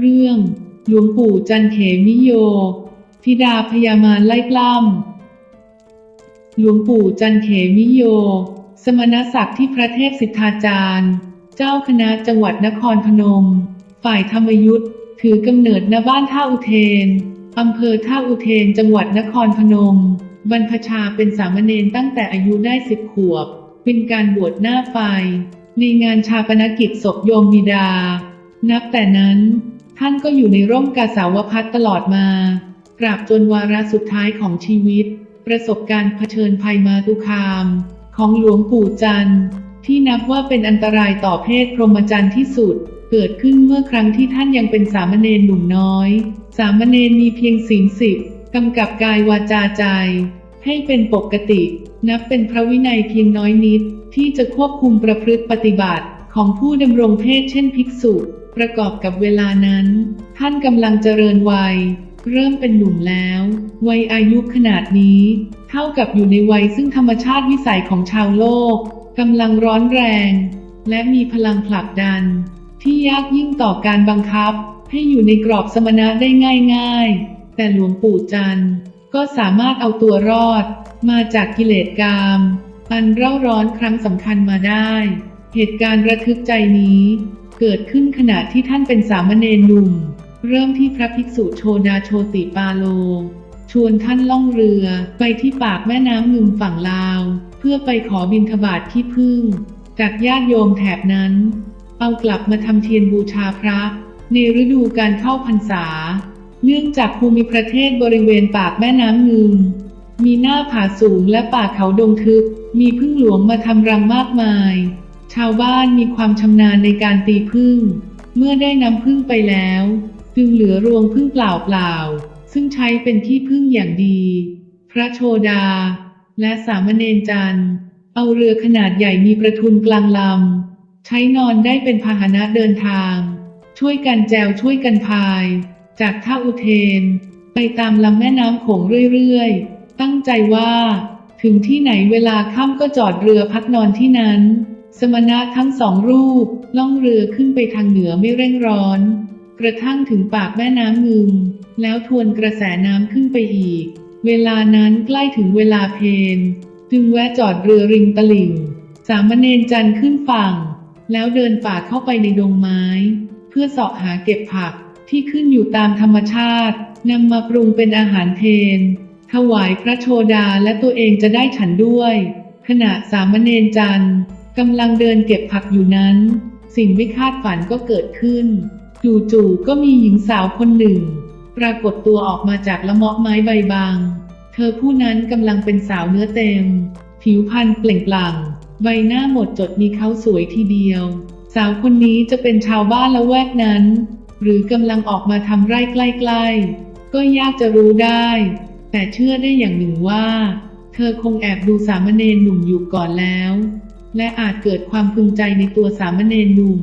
เรื่องหลวงปู่จันเขมิโย ธิดาพยามารไล่ปล้ำหลวงปู่จันเขมิโย สมณศักดิ์ที่พระเทพสิทธาจารย์ เจ้าคณะจังหวัดนครพนม ฝ่ายธรรมยุทธ์ถือกำเนิดณบ้านท่าอุเทนอำเภอท่าอุเทนจังหวัดนครพนม บรรพชาเป็นสามเณรตั้งแต่อายุได้สิบขวบ เป็นการบวชหน้าไฟในงานชาปนกิจศพโยมบิดา นับแต่นั้น ท่านก็อยู่ในร่มกาสาวพัฒตลอดมาตราบจนวาระสุดท้ายของชีวิต ประสบการณ์เผชิญภัยมาตุคาม ของหลวงปู่จันทร์ที่นับว่าเป็นอันตรายต่อเพศพรหมจรรย์ที่สุด เกิดขึ้นเมื่อครั้งที่ท่านยังเป็นสามเณรหนุ่มน้อย สามเณรมีเพียงศีลสิบกำกับกายวาจาใจ ให้เป็นปกติ นับเป็นพระวินัยเพียงน้อยนิด ที่จะควบคุมประพฤติปฏิบัติของผู้ดำรงเพศเช่นภิกษุ ประกอบกับเวลานั้น ท่านกำลังเจริญวัย เริ่มเป็นหนุ่มแล้ว วัยอายุขนาดนี้ เท่ากับอยู่ในวัยซึ่งธรรมชาติวิสัยของชาวโลกกำลังร้อนแรง และมีพลังผลักดัน ที่ยากยิ่งต่อการบังคับ ให้อยู่ในกรอบสมณะได้ง่าย ๆ แต่หลวงปู่จันทร์ก็สามารถเอาตัวรอด มาจากกิเลสกามอันเร่าร้อนครั้งสำคัญมาได้ เหตุการณ์ระทึกใจนี้ เกิดขึ้นขณะที่ท่านเป็นสามเณรหนุ่ม เริ่มที่พระภิกษุโชดาโชติปาโล ชวนท่านล่องเรือไปที่ปากแม่น้ำงึมฝั่งลาว เพื่อไปขอบิณฑบาตที่พึ่ง จากญาติโยมแถบนั้น เอากลับมาทำเทียนบูชาพระ ในฤดูการเข้าพรรษา เนื่องจากภูมิประเทศบริเวณปากแม่น้ำงึมมีหน้าผาสูงและป่าเขาดงทึบ มีพึ่งหลวงมาทำรังมากมาย ชาวบ้านมีความชำนาญในการตีพึ่ง เมื่อได้น้ำพึ่งไปแล้ว จึงเหลือรวงพึ่งเปล่าๆ ซึ่งใช้เป็นที่พึ่งอย่างดี พระโชดา และสามเณรจันเอาเรือขนาดใหญ่มีประทุนกลางลำ ใช้นอนได้เป็นพาหนะเดินทาง ช่วยกันแจวช่วยกันพาย จากท่าอุเทน ไปตามลำแม่น้ำโขงเรื่อยๆ ตั้งใจว่า ถึงที่ไหนเวลาค่ำก็จอดเรือพักนอนที่นั้น สมณะทั้งสองรูปล่องเรือขึ้นไปทางเหนือไม่เร่งร้อน กระทั่งถึงปากแม่น้ำงึมแล้วทวนกระแสน้ำขึ้นไปอีก เวลานั้นใกล้ถึงเวลาเพนจึงแวะจอดเรือริมตลิ่ง สามเณรจันขึ้นฝั่ง แล้วเดินป่าเข้าไปในดงไม้ เพื่อเสาะหาเก็บผักที่ขึ้นอยู่ตามธรรมชาตินำมาปรุงเป็นอาหารเพนถวายพระโชดาและตัวเองจะได้ฉันด้วย ขณะสามเณรจันทร์ กำลังเดินเก็บผักอยู่นั้น สิ่งไม่คาดฝันก็เกิดขึ้น จู่ๆก็มีหญิงสาวคนหนึ่ง ปรากฏตัวออกมาจากละเมาะไม้ใบบาง เธอผู้นั้นกำลังเป็นสาวเนื้อเต็ม ผิวพรรณเปล่งปลั่ง ใบหน้าหมดจดมีเขาสวยทีเดียว สาวคนนี้จะเป็นชาวบ้านละแวกนั้น หรือกำลังออกมาทำไร่ใกล้ๆ ก็ยากจะรู้ได้ แต่เชื่อได้อย่างหนึ่งว่า เธอคงแอบดูสามเณรหนุ่มอยู่ก่อนแล้ว และอาจเกิดความพึงใจในตัวสามเณรหนุ่ม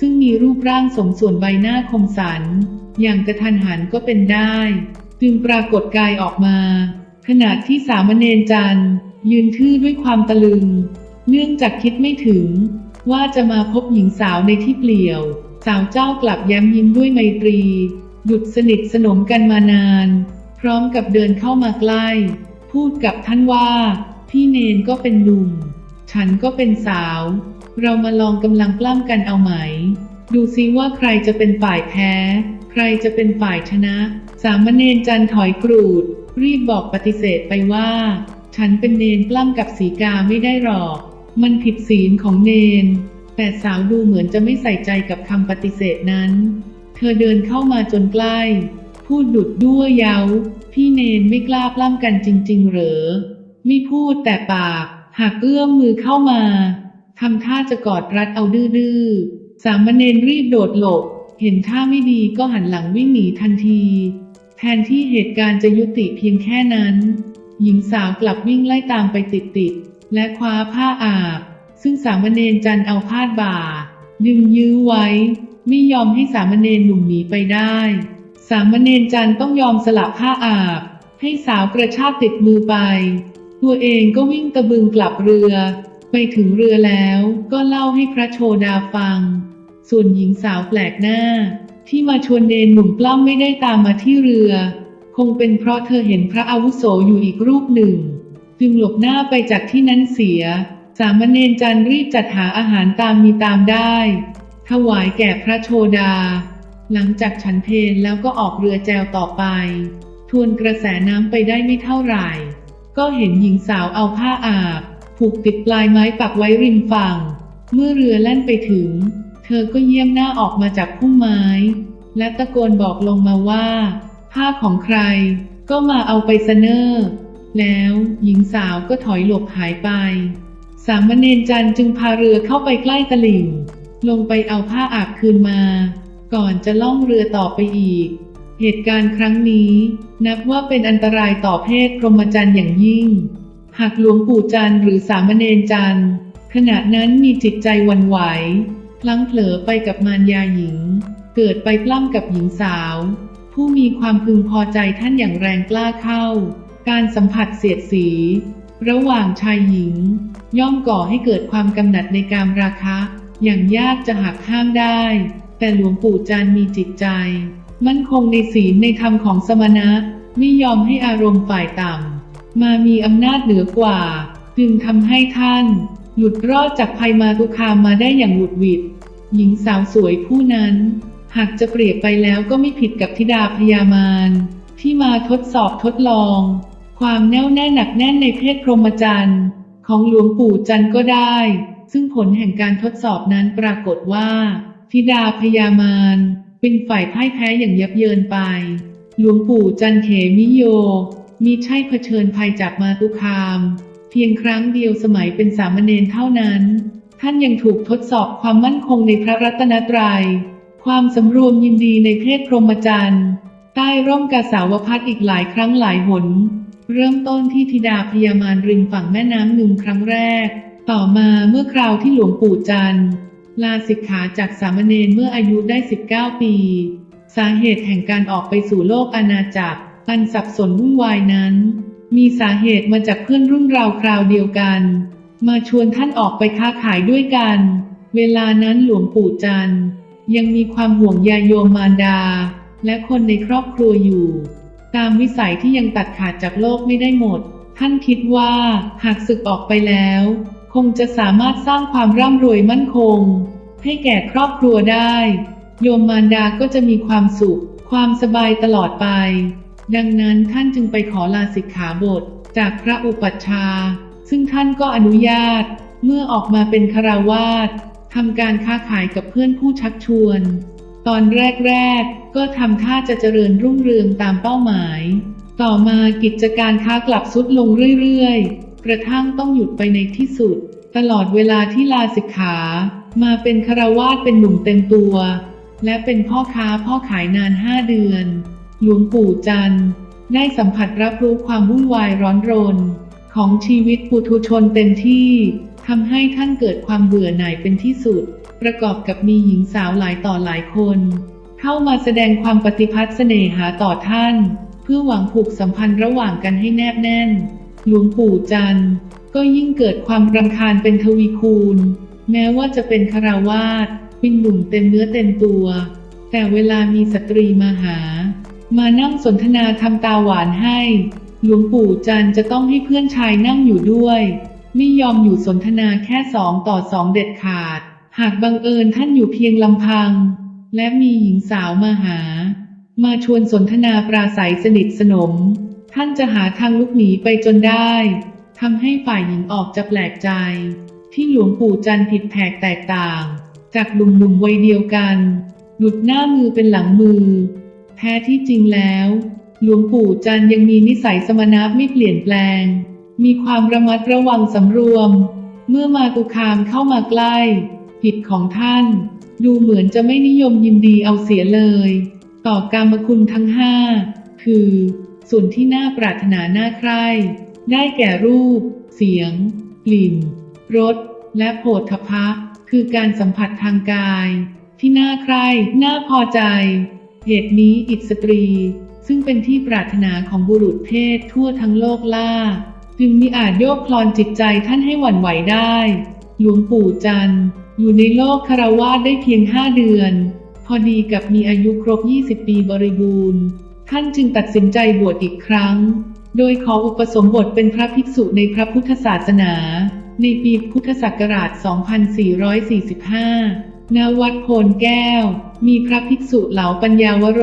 ซึ่งมีรูปร่างสมส่วนใบหน้าคมสัน อย่างกระทันหันก็เป็นได้ จึงปรากฏกายออกมา ขณะที่สามเณรจันยืนทื่อด้วยความตะลึง เนื่องจากคิดไม่ถึง ว่าจะมาพบหญิงสาวในที่เปลี่ยว สาวเจ้ากลับแย้มยิ้มด้วยไมตรีหยุดสนิทสนมกันมานาน พร้อมกับเดินเข้ามาใกล้ พูดกับท่านว่า พี่เนนก็เป็นหนุ่ม ฉันก็เป็นสาว เรามาลองกำลังปล้ำกันเอาไหม ดูซิว่าใครจะเป็นฝ่ายแพ้ ใครจะเป็นฝ่ายชนะ สามเณรจันถอยกรูด รีบบอกปฏิเสธไปว่า ฉันเป็นเนนปล้ำกับสีกาไม่ได้หรอก มันผิดศีลของเนน แต่สาวดูเหมือนจะไม่ใส่ใจกับคำปฏิเสธนั้น เธอเดินเข้ามาจนใกล้ พูดดุดด้วยเย้า พี่เนนไม่กล้าปล้ำกันจริง ๆ เหรอ ไม่พูดแต่ปาก หากเอื้อมมือเข้ามาทำท่าจะกอดรัดเอาดื้อๆ สามเณรรีบโดดหลบ เห็นท่าไม่ดีก็หันหลังวิ่งหนีทันที แทนที่เหตุการณ์จะยุติเพียงแค่นั้น หญิงสาวกลับวิ่งไล่ตามไปติดๆ และคว้าผ้าอาบ ซึ่งสามเณรจันเอาพาดบ่า ดึงยื้อไว้ ไม่ยอมให้สามเณรหนุ่มหนีไปได้ สามเณรจันต้องยอมสละผ้าอาบ ให้สาวกระชากติดมือไป ตัวเองก็วิ่งตะบึงกลับเรือ ไปถึงเรือแล้วก็เล่าให้พระโชดาฟัง ส่วนหญิงสาวแปลกหน้า ที่มาชวนเนนหนุ่มปล้ำไม่ได้ตามมาที่เรือ คงเป็นเพราะเธอเห็นพระอาวุโสอยู่อีกรูปหนึ่ง จึงหลบหน้าไปจากที่นั้นเสีย สามเณรจันร์รีบจัดหาอาหารตามมีตามได้ ถวายแก่พระโชดา หลังจากฉันเพลแล้วก็ออกเรือแจวต่อไป ทวนกระแสน้ำไปได้ไม่เท่าไหร่ ก็เห็นหญิงสาวเอาผ้าอาบผูกติดปลายไม้ปักไว้ริมฝั่ง เมื่อเรือแล่นไปถึง เธอก็เยี่ยมหน้าออกมาจากพุ่มไม้ และตะโกนบอกลงมาว่า ผ้าของใคร ก็มาเอาไปซะเนอแล้วหญิงสาวก็ถอยหลบหายไป สามเณรจันจึงพาเรือเข้าไปใกล้ตลิ่ง ลงไปเอาผ้าอาบคืนมา ก่อนจะล่องเรือต่อไปอีก เหตุการณ์ครั้งนี้ นับว่าเป็นอันตรายต่อเพศพรหมจรรย์อย่างยิ่ง หากหลวงปู่จันทร์หรือสามเณรจันทร์ขณะนั้นมีจิตใจวันไหวพลั้งเผลอไปกับมารยาหญิง เกิดไปปล้ำกับหญิงสาว ผู้มีความพึงพอใจท่านอย่างแรงกล้าเข้า การสัมผัสเสียดสี ระหว่างชายหญิง ย่อมก่อให้เกิดความกำหนัดในการราคะ อย่างยากจะหักห้ามได้ แต่หลวงปู่จันมีจิตใจ มั่นคงในศีลในธรรมของสมณะ ไม่ยอมให้อารมณ์ฝ่ายต่ำ มามีอำนาจเหนือกว่า จึงทำให้ท่าน หลุดรอดจากภัยมาตุคามมาได้อย่างหวุดหวิด หญิงสาวสวยผู้นั้น หากจะเปรียบไปแล้วก็ไม่ผิดกับธิดาพยามารที่มาทดสอบทดลอง ความแน่วแน่หนักแน่นในเพศพรหมจรรย์ของหลวงปู่จันทร์ก็ได้ ซึ่งผลแห่งการทดสอบนั้นปรากฏว่า ธิดาพยามาร เป็นฝ่ายพ่ายแพ้อย่างยับเยินไป หลวงปู่จันเขมิโย มีใช่เผชิญภัยจากมาตุคาม เพียงครั้งเดียวสมัยเป็นสามเณรเท่านั้น ท่านยังถูกทดสอบความมั่นคงในพระรัตนตรยัย ความสำรวมยินดีในเพศพรหมจรรย์ ใต้ร่มกาสาวพัดอีกหลายครั้งหลายหน เริ่มต้นที่ธิดาพยามารริมฝั่งแม่น้ำนึ่งครั้งแรก ต่อมาเมื่อคราวที่หลวงปู่จันทร์ ลาสิกขาจากสามเณรเมื่ออายุได้ 19 ปี สาเหตุแห่งการออกไปสู่โลกอาณาจักร อันสับสนวุ่นวายนั้น มีสาเหตุมาจากเพื่อนรุ่นราวคราวเดียวกัน มาชวนท่านออกไปค้าขายด้วยกัน เวลานั้นหลวงปู่จันยังมีความห่วงใยโยมมารดา และคนในครอบครัวอยู่ ตามวิสัยที่ยังตัดขาดจากโลกไม่ได้หมด ท่านคิดว่าหากศึกออกไปแล้ว คงจะสามารถสร้างความร่ำรวยมั่นคง ให้แก่ครอบครัวได้ โยมมารดาก็จะมีความสุข ความสบายตลอดไป ดังนั้นท่านจึงไปขอลาสิกขาบท จากพระอุปัชฌาย์ซึ่งท่านก็อนุญาต เมื่อออกมาเป็นคาราวาสทำการค้าขายกับเพื่อนผู้ชักชวน ตอนแรกๆ ก็ทำท่าจะเจริญรุ่งเรืองตามเป้าหมาย ต่อมากิจการค้ากลับสุดลงเรื่อยๆ กระทั่งต้องหยุดไปในที่สุด ตลอดเวลาที่ลาสิกขา มาเป็นคารวาสเป็นหนุ่มเต็มตัว และเป็นพ่อค้าพ่อขายนานห้าเดือน หลวงปู่จันทร์ ได้สัมผัสรับรู้ความวุ่นวายร้อนรน ของชีวิตปุถุชนเต็มที่ทำให้ท่านเกิดความเบื่อหน่ายเป็นที่สุด ประกอบกับมีหญิงสาวหลายต่อหลายคน เข้ามาแสดงความปฏิพัฒน์เสน่หาต่อท่าน เพื่อหวังผูกสัมพันธ์ระหว่างกันให้แนบแน่น หลวงปู่จันทร์ก็ยิ่งเกิดความรำคาญเป็นทวีคูณ แม้ว่าจะเป็นคาราวาสเป็นหนุ่มเต็มเนื้อเต็มตัว แต่เวลามีสตรีมาหา มานั่งสนทนาทำตาหวานให้ หลวงปู่จันทร์จะต้องให้เพื่อนชายนั่งอยู่ด้วย ไม่ยอมอยู่สนทนาแค่สองต่อสองเด็ดขาด หากบังเอิญท่านอยู่เพียงลำพัง และมีหญิงสาวมาหา มาชวนสนทนาปราศัยสนิทสนม ท่านจะหาทางลุกหนีไปจนได้ทำให้ฝ่ายหญิงออกจะแปลกใจ ที่หลวงปู่จันผิดแผกแตกต่าง จากหนุ่มๆวัยเดียวกันหลุดหน้ามือเป็นหลังมือ แท้ที่จริงแล้ว หลวงปู่จันยังมีนิสัยสมณะไม่เปลี่ยนแปลง มีความระมัดระวังสำรวม เมื่อมาตุคามเข้ามาใกล้กิจของท่าน ดูเหมือนจะไม่นิยมยินดีเอาเสียเลย ต่อกามคุณทั้งห้าคือ ส่วนที่น่าปรารถนาน่าใคร่ได้แก่รูป เสียง กลิ่น รส และโผฏฐพพะ คือการสัมผัสทางกาย ที่น่าใคร่น่าพอใจ เหตุนี้อิสตรี ซึ่งเป็นที่ปรารถนาของบุรุษเพศทั่วทั้งโลกล่า จึงมิอาจโยกคลอนจิตใจท่านให้หวั่นไหวได้ หลวงปู่จันทร์อยู่ในโลกคารวาสได้เพียงห้าเดือน พอดีกับมีอายุครบ 20 ปีบริบูรณ์ ท่านจึงตัดสินใจบวชอีกครั้ง โดยขออุปสมบทเป็นพระภิกษุในพระพุทธศาสนา ในปีพุทธศักราช 2445 ณ วัดโพนแก้ว มีพระภิกษุเหลาปัญญาวโร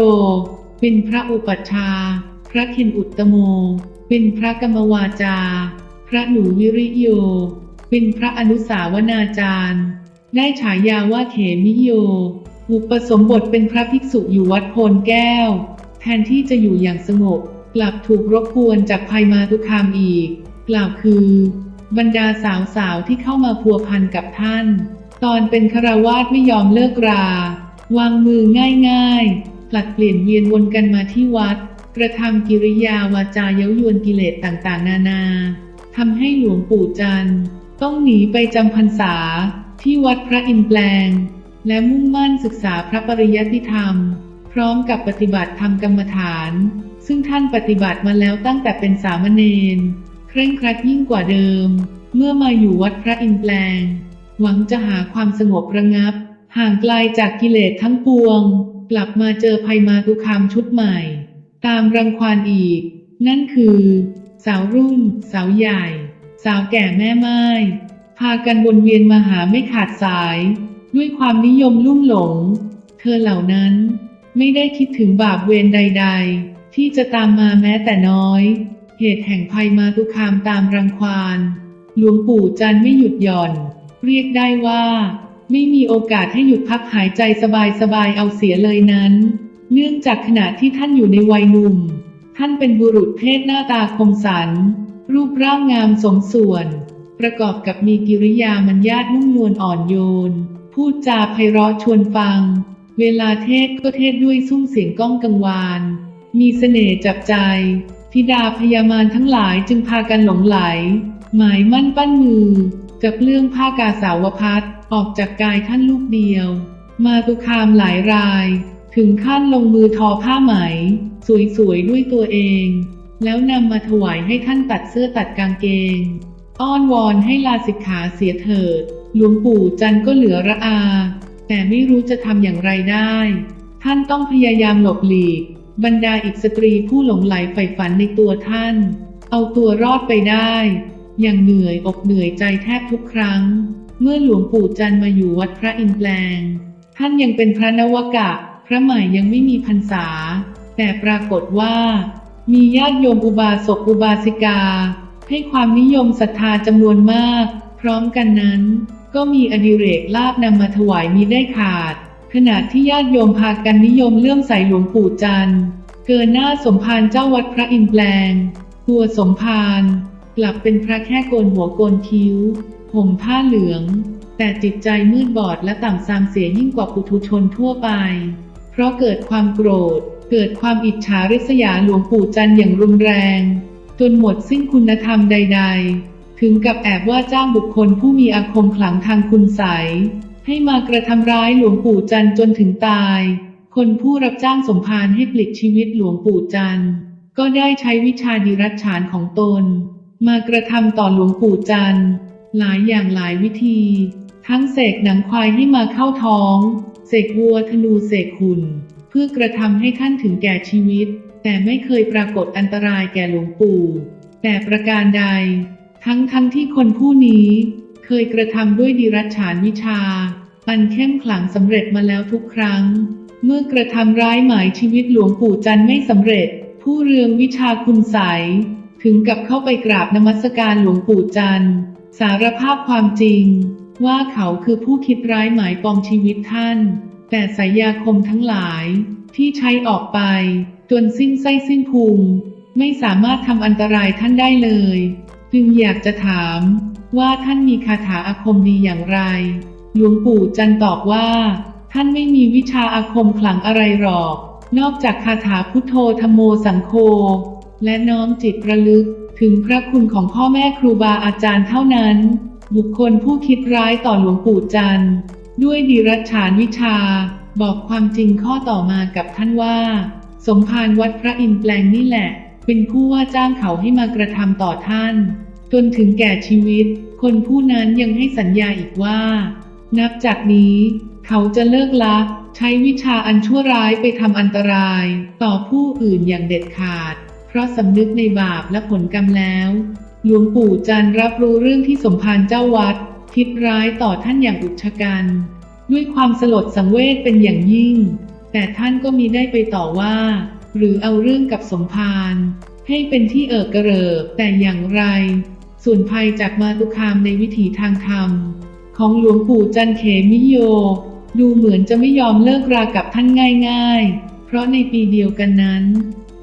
เป็นพระอุปัชฌาย์ พระเคนอุตตโม เป็นพระกรรมวาจา พระหนูวิริโย เป็นพระอนุสาวนาจารย์ ได้ฉายาว่าเขมิโย อุปสมบทเป็นพระภิกษุอยู่วัดโพนแก้ว แทนที่จะอยู่อย่างสงบ กลับถูกรบกวนจากภัยมาทุกคามอีก กล่าวคือ บรรดาสาวๆที่เข้ามาพัวพันกับท่าน ตอนเป็นคารวาสไม่ยอมเลิกรา วางมือง่ายๆผลัดเปลี่ยนเวียนวนกันมาที่วัด กระทำกิริยาวาจาเย้ายวนกิเลสต่างๆ นานาทำให้หลวงปู่จันทร์ต้องหนีไปจำพรรษาที่วัดพระอินทร์แปลง และมุ่งมั่นศึกษาพระปริยัติธรรม พร้อมกับปฏิบัติธรรมกรรมฐาน ซึ่งท่านปฏิบัติมาแล้วตั้งแต่เป็นสามเณรเคร่งครัดยิ่งกว่าเดิม เมื่อมาอยู่วัดพระอินทร์แปลง หวังจะหาความสงบระงับ ห่างไกลจากกิเลสทั้งปวง กลับมาเจอภัยมาตุคามชุดใหม่ ตามรังควานอีก นั่นคือ สาวรุ่นสาวใหญ่ สาวแก่แม่ไม้พากันวนเวียนมาหาไม่ขาดสาย ด้วยความนิยมลุ่มหลง เธอเหล่านั้น ไม่ได้คิดถึงบาปเวรใด ๆ ที่จะตามมาแม้แต่น้อย เหตุแห่งภัยมาตุคามตามรังควานหลวงปู่จันไม่หยุดหย่อน เรียกได้ว่า ไม่มีโอกาสให้หยุดพักหายใจสบายๆเอาเสียเลยนั้น เนื่องจากขณะที่ท่านอยู่ในวัยหนุ่ม ท่านเป็นบุรุษเพศหน้าตาคมสัน รูปร่างงามสมส่วน ประกอบกับมีกิริยามัญญาตนุ่มนวลอ่อนโยน พูดจาไพเราะชวนฟัง เวลาเทศก็เทศด้วยซุ้มเสียงก้องกังวาน มีเสน่ห์จับใจ ธิดาพยามารทั้งหลายจึงพากันหลงไหล หมายมั่นปั้นมือกับเรื่องผ้ากาสาวพัดออกจากกายท่านลูกเดียว มาตุคามหลายราย ถึงขั้นลงมือทอผ้าไหม สวยๆด้วยตัวเอง แล้วนำมาถวายให้ท่านตัดเสื้อตัดกางเกง อ้อนวอนให้ลาสิกขาเสียเถิด หลวงปู่จันก็เหลือระอา แต่ไม่รู้จะทำอย่างไรได้ ท่านต้องพยายามหลบหลีก บรรดาอีกสตรีผู้หลงไหลใฝ่ฝันในตัวท่าน เอาตัวรอดไปได้ อย่างเหนื่อยอกเหนื่อยใจแทบทุกครั้ง เมื่อหลวงปู่จันมาอยู่วัดพระอินทร์แปลง ท่านยังเป็นพระนวกะ พระใหม่ยังไม่มีพรรษา แต่ปรากฏว่า มีญาติโยมอุบาสกอุบาสิกา ให้ความนิยมศรัทธาจำนวนมาก พร้อมกันนั้น ก็มีอดิเรกลาบนำมาถวายมีได้ขาด ขณะที่ญาติโยมพากันนิยมเลื่อมใสหลวงปู่จันทร์ เกินหน้าสมภารเจ้าวัดพระอินแปลง ตัวสมภารกลับเป็นพระแค่โกนหัวโกนคิ้ว ห่มผ้าเหลือง แต่จิตใจมืดบอดและต่ำทรามเสียยิ่งกว่าปุถุชนทั่วไป เพราะเกิดความโกรธ เกิดความอิจฉาริษยาหลวงปู่จันทร์อย่างรุนแรง จนหมดสิ้นคุณธรรมใด ๆ ถึงกับแอบว่าจ้างบุคคลผู้มีอาคมขลังทางคุณใสยให้มากระทำร้ายหลวงปู่จันจนถึงตาย คนผู้รับจ้างสมภารให้ปลิดชีวิตหลวงปู่จันก็ได้ใช้วิชาดิรัจฉานของตน มากระทำต่อหลวงปู่จันหลายอย่างหลายวิธี ทั้งเสกหนังควายให้มาเข้าท้อง เสกวัวธนูเสกหุ่น เพื่อกระทำให้ท่านถึงแก่ชีวิต แต่ไม่เคยปรากฏอันตรายแก่หลวงปู่ แต่ประการใด ทั้งทั้งที่คนผู้นี้เคยกระทำด้วยดิรัจฉานวิชาอันเข้มขลังสำเร็จมาแล้วทุกครั้ง เมื่อกระทำร้ายหมายชีวิตหลวงปู่จันไม่สำเร็จ ผู้เรืองวิชาคุณใสถึงกับเข้าไปกราบนมัสการหลวงปู่จันสารภาพความจริง ว่าเขาคือผู้คิดร้ายหมายปองชีวิตท่าน แต่สายยาคมทั้งหลายที่ใช้ออกไป จนสิ้นไส้สิ้นพุงไม่สามารถทำอันตรายท่านได้เลย จึงอยากจะถามว่าท่านมีคาถาอาคมดีอย่างไร หลวงปู่จันตอบว่า ท่านไม่มีวิชาอาคมขลังอะไรหรอก นอกจากคาถาพุทโธธรมโมสังโฆและน้อมจิตระลึกถึงพระคุณของพ่อแม่ครูบาอาจารย์เท่านั้น บุคคลผู้คิดร้ายต่อหลวงปู่จันด้วยดิรัจฉานวิชา บอกความจริงข้อต่อมากับท่านว่า สมภารวัดพระอินแปลงนี่แหละ เป็นผู้ว่าจ้างเขาให้มากระทำต่อท่าน จนถึงแก่ชีวิต คนผู้นั้นยังให้สัญญาอีกว่า นับจากนี้ เขาจะเลิกลักใช้วิชาอันชั่วร้ายไปทำอันตราย ต่อผู้อื่นอย่างเด็ดขาด เพราะสำนึกในบาปและผลกรรมแล้ว หลวงปู่จันร์รับรู้เรื่องที่สมภารเจ้าวัด คิดร้ายต่อท่านอย่างอุกชะกันด้วยความสลดสังเวชเป็นอย่างยิ่ง แต่ท่านก็มีได้ไปต่อว่า หรือเอาเรื่องกับสมภารให้เป็นที่เอิกกระเริบแต่อย่างไร ส่วนภัยจากมาตุคามในวิถีทางธรรม ของหลวงปู่จันเขมิโย ดูเหมือนจะไม่ยอมเลิกรากับท่านง่าย ๆ เพราะในปีเดียวกันนั้น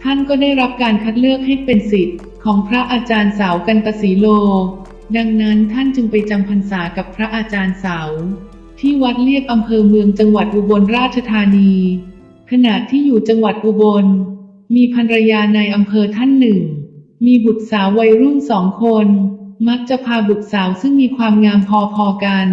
ท่านก็ได้รับการคัดเลือกให้เป็นศิษย์ของพระอาจารย์สาวกันตสีโล ดังนั้นท่านจึงไปจำพรรษากับพระอาจารย์สาวที่วัดเลียบอำเภอเมืองจังหวัดอุบลราชธานี ขณะที่อยู่จังหวัดอุบล มีภรรยาในอำเภอท่านหนึ่ง มีบุตรสาววัยรุ่นสองคน มักจะพาบุตรสาวซึ่งมีความงามพอๆกัน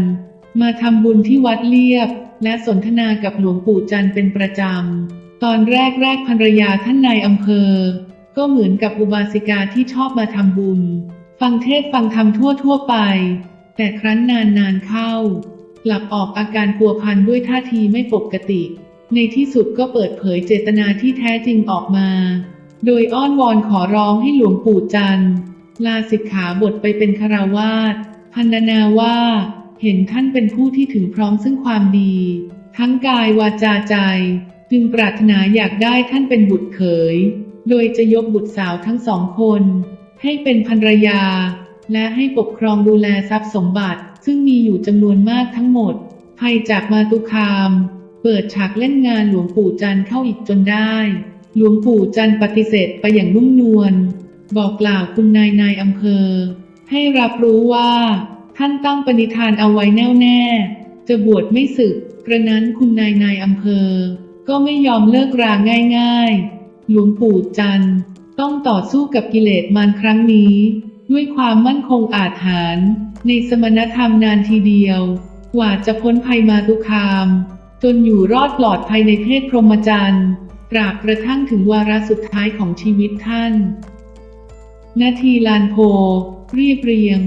มาทำบุญที่วัดเลียบ และสนทนากับหลวงปู่จันเป็นประจำ ตอนแรกแรกๆภรรยาท่านในอำเภอ ก็เหมือนกับอุบาสิกาที่ชอบมาทำบุญ ฟังเทศฟังธรรมทั่วทั่วๆไป แต่ครั้นนานนานๆเข้า กลับออกอาการพัวพันด้วยท่าทีไม่ปกติ ในที่สุดก็เปิดเผยเจตนาที่แท้จริงออกมา โดยอ้อนวอนขอร้องให้หลวงปู่จันทร์ลาสิกขาบทไปเป็นคารวาสพันนาว่า เห็นท่านเป็นผู้ที่ถึงพร้อมซึ่งความดี ทั้งกายวาจาใจ จึงปรารถนาอยากได้ท่านเป็นบุตรเขย โดยจะยกบุตรสาวทั้งสองคน ให้เป็นภรรยา และให้ปกครองดูแลทรัพย์สมบัติ ซึ่งมีอยู่จำนวนมากทั้งหมดภัยจากมาตุคาม เปิดฉากเล่นงานหลวงปู่จันเข้าอีกจนได้ หลวงปู่จันปฏิเสธไปอย่างนุ่มนวล บอกกล่าวคุณนายนายอำเภอ ให้รับรู้ว่า ท่านตั้งปณิธานเอาไว้แน่วแน่ จะบวชไม่สึก กระนั้นคุณนายนายอำเภอ ก็ไม่ยอมเลิกราง่ายๆ หลวงปู่จันต้องต่อสู้กับกิเลสมารครั้งนี้ ด้วยความมั่นคงอาจหาร ในสมณธรรมนานทีเดียว กว่าจะพ้นภัยมาตุคาม จนอยู่รอดปลอดภัยในเพศพรหมจรรย์ตราบกระทั่งถึงวาระสุดท้ายของชีวิตท่าน นาทีลานโพ เรียบเรียง